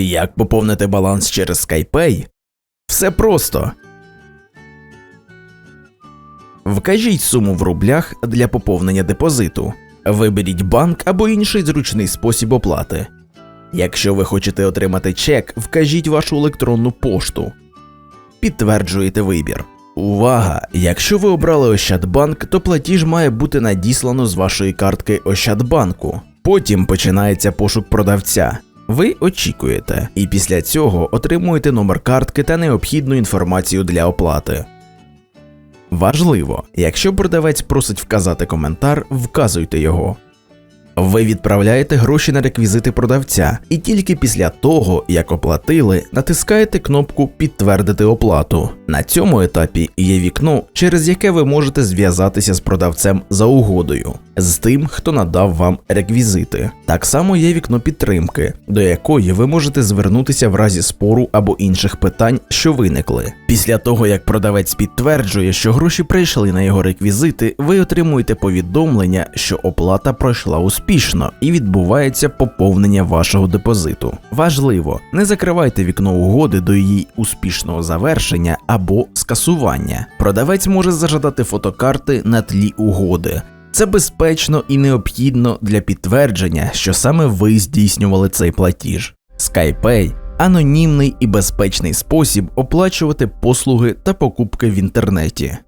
Як поповнити баланс через SkyPay? Все просто. Вкажіть суму в рублях для поповнення депозиту. Виберіть банк або інший зручний спосіб оплати. Якщо ви хочете отримати чек, вкажіть вашу електронну пошту. Підтверджуєте вибір. Увага! Якщо ви обрали Ощадбанк, то платіж має бути надіслано з вашої картки Ощадбанку. Потім починається пошук продавця. Ви очікуєте, і після цього отримуєте номер картки та необхідну інформацію для оплати. Важливо, якщо продавець просить вказати коментар, вказуйте його. Ви відправляєте гроші на реквізити продавця, і тільки після того, як оплатили, натискаєте кнопку Підтвердити оплату. На цьому етапі є вікно, через яке ви можете зв'язатися з продавцем за угодою, з тим, хто надав вам реквізити. Так само є вікно підтримки, до якої ви можете звернутися в разі спору або інших питань, що виникли. Після того, як продавець підтверджує, що гроші прийшли на його реквізити, ви отримуєте повідомлення, що оплата пройшла успішно і відбувається поповнення вашого депозиту. Важливо, не закривайте вікно угоди до її успішного завершення або скасування. Продавець може зажадати фотокарти на тлі угоди. Це безпечно і необхідно для підтвердження, що саме ви здійснювали цей платіж. SkyPay – анонімний і безпечний спосіб оплачувати послуги та покупки в інтернеті.